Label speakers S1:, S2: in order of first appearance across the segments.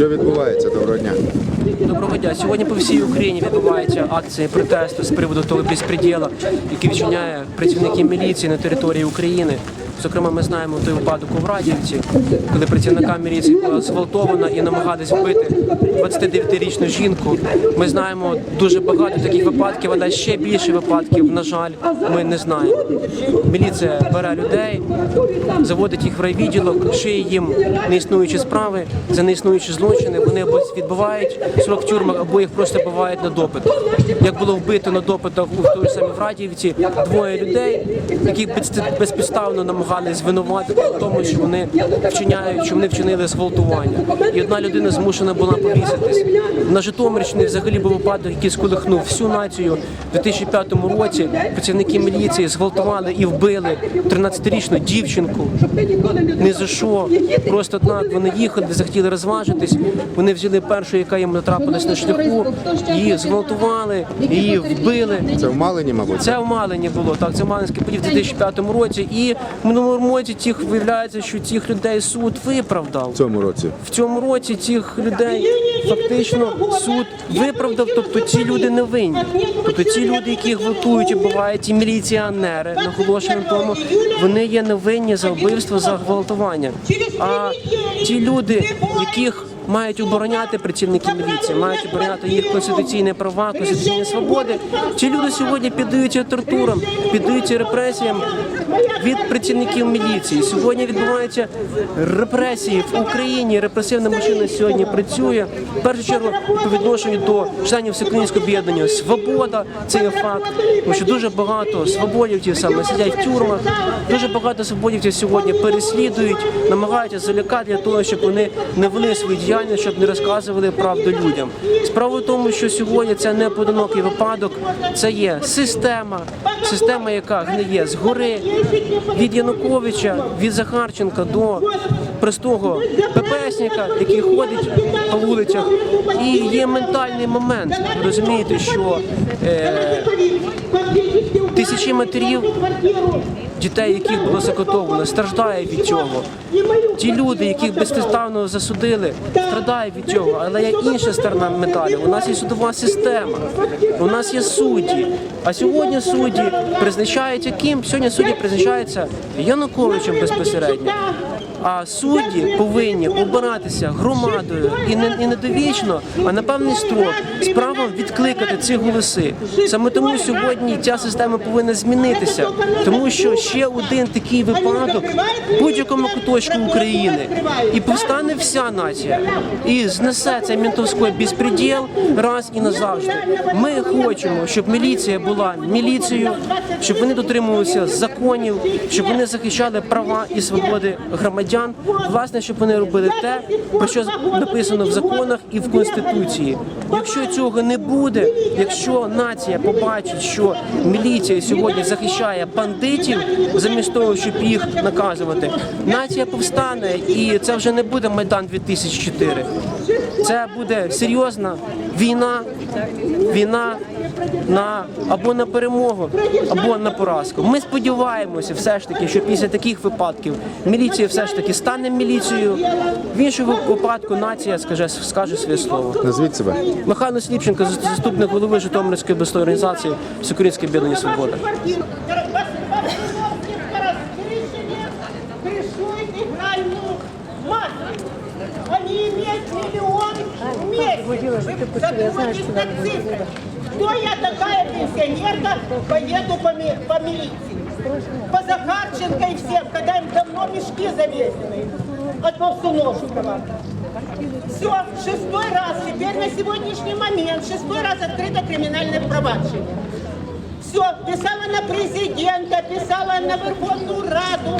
S1: Що відбувається? Доброго дня.
S2: Доброго дня. Сьогодні по всій Україні відбуваються акції протесту з приводу того безпреділа, який вчиняє працівники міліції на території України. Зокрема, ми знаємо той випадок у Врадівці, коли працівника міліції була зґвалтована і намагались вбити 29-річну жінку. Ми знаємо дуже багато таких випадків, але ще більше випадків, на жаль, ми не знаємо. Міліція бере людей, заводить їх в райвідділок, шиє їм неіснуючі справи за неіснуючі злочини. Вони або відбувають срок тюрмах, або їх просто бувають на допит. Як було вбито на допитах у той самій Врадіївці двоє людей, безпі- безпідставно намагались звинуватити в тому, що вони вчиняють, що вони вчинили зґвалтування. І одна людина змушена була повіситись. На Житомирщині взагалі був випадок, який сколихнув всю націю. У 2005 році працівники міліції зґвалтували і вбили 13-річну дівчинку. Не за що. Просто так вони їхали, захотіли розважитись. Вони взяли першу, яка їм натрапилась на шляху, її зґвалтували, її вбили.
S1: Це в Малині, мабуть.
S2: Це в Малині було так. Це Малинський подій в 2005 році. І в минулому році тих виявляється, що цих людей суд виправдав.
S1: В цьому році.
S2: В цьому році цих людей фактично суд виправдав, тобто ці люди не винні. Тобто ці люди, які гвалтують бувають і міліціонери, наголошуємо на тому, вони є невинні за вбивство за гвалтування. А ті люди, яких мають обороняти працівники міліції, мають обороняти їх конституційні права, конституційні свободи. Ці люди сьогодні піддаються тортурам, піддаються репресіям від працівників міліції. Сьогодні відбуваються репресії в Україні. Репресивна машина сьогодні працює. В першу чергу по відношенню до членів всеукраїнського об'єднання Свобода це є факт, тому що дуже багато свободівців саме сидять в тюрмах. Дуже багато свободівців сьогодні переслідують, намагаються залякати для того, щоб вони не вели свою діяльність, щоб не розказували правду людям. Справа в тому, що сьогодні це не поодинокий випадок, це є система, система, яка гниє згори від Януковича, від Захарченка до простого ППСника, який ходить по вулицях. І є ментальний момент. Розумієте, що е, тисячі матерів, дітей, яких було закотовано, страждає від цього. Ті люди, яких безпідставно засудили, страдають від цього. Але є інша сторона медалі. У нас є судова система, у нас є судді. А сьогодні судді призначаються ким? Сьогодні судді призначаються Януковичем безпосередньо. А судді повинні обиратися громадою і не і не довічно, а на певний строк з правом відкликати ці голоси. Саме тому сьогодні ця система повинна змінитися, тому що ще один такий випадок в будь-якому куточку України і повстане вся нація і знесе цей ментовський безпреділ раз і назавжди. Ми хочемо, щоб міліція була міліцією, щоб вони дотримувалися законів, щоб вони захищали права і свободи громадян. Власне, щоб вони робили те, про що написано в законах і в конституції. Якщо цього не буде, якщо нація побачить, що міліція сьогодні захищає бандитів, замість того, щоб їх наказувати, нація повстане, і це вже не буде майдан 2004. Це буде серйозна війна, війна на або на перемогу, або на поразку. Ми сподіваємося, все ж таки, що після таких випадків міліція все ж таки стане міліцією. В іншому випадку нація скаже скаже своє слово.
S1: Назвіть себе.
S2: Михайло Сліпченко, зас- заступник голови Житомирської обласної організації Всеукраїнське об'єднання Свобода.
S3: Массу. Они имеют миллион в месяц. Вы задумайтесь над цифрой. Кто я такая пенсионерка, поеду по, ми- по милиции? По Захарченко и всем, когда им давно мешки завесены от Повсуновского. Все, шестой раз, теперь на сегодняшний момент, шестой раз открыто криминальное проваджение. Все, писала на президента, писала на Верховную Раду.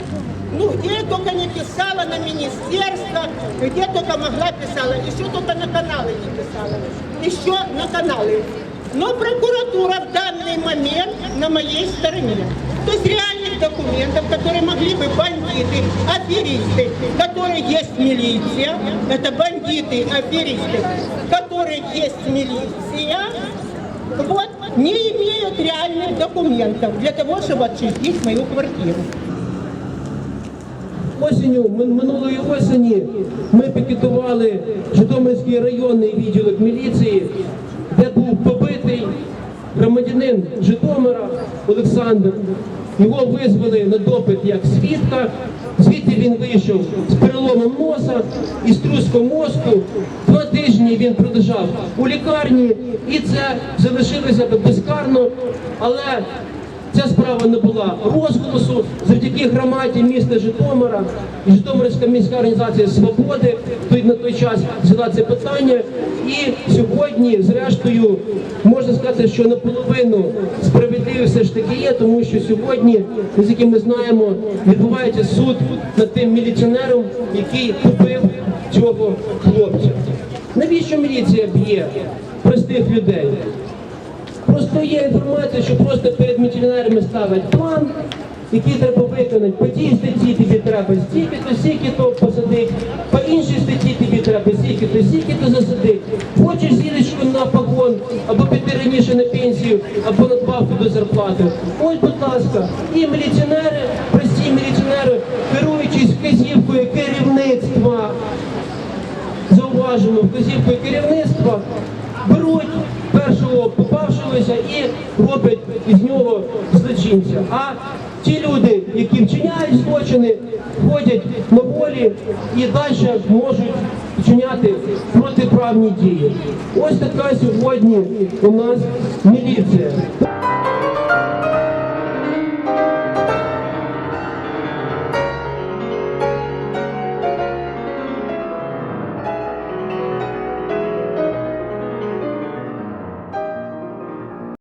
S3: Ну, где только не писала, на министерство, где только могла писала. Еще только на каналы не писала. Еще на каналы. Но прокуратура в данный момент на моей стороне. То есть реальных документов, которые могли бы бандиты, аферисты, которые есть милиция, это бандиты, аферисты, которые есть милиция, вот, не имеют реальных документов для того, чтобы отчислить мою квартиру.
S2: осінню, минулої осені ми пікетували Житомирський районний відділок міліції, де був побитий громадянин Житомира Олександр. Його визвали на допит як свідка. Звідти він вийшов з переломом носа і струском мозку. Два тижні він продержав у лікарні, і це залишилося би безкарно. Але Ця справа не була розголосу завдяки громаді міста Житомира. І Житомирська міська організація Свободи на той час взяла це питання. І сьогодні, зрештою, можна сказати, що наполовину справедливо все ж таки є, тому що сьогодні, наскільки ми знаємо, відбувається суд над тим міліціонером, який купив цього хлопця. Навіщо міліція б'є простих людей? Просто є інформація, що просто перед міліціонерами ставить план, який треба виконати. По тій статті тобі треба стільки-то, стільки-то посадити, по іншій статті тобі треба стільки-то, стільки-то засадити. Хочеш зірочку на погон, або піти раніше на пенсію, або надбавку до зарплати. Ось, будь ласка, і міліціонери, прості міліціонери, керуючись вказівкою керівництва, зауважено вказівкою керівництва, роблять із нього злочинця. А ті люди, які вчиняють злочини, ходять на волі і далі можуть вчиняти протиправні дії. Ось така сьогодні у нас міліція.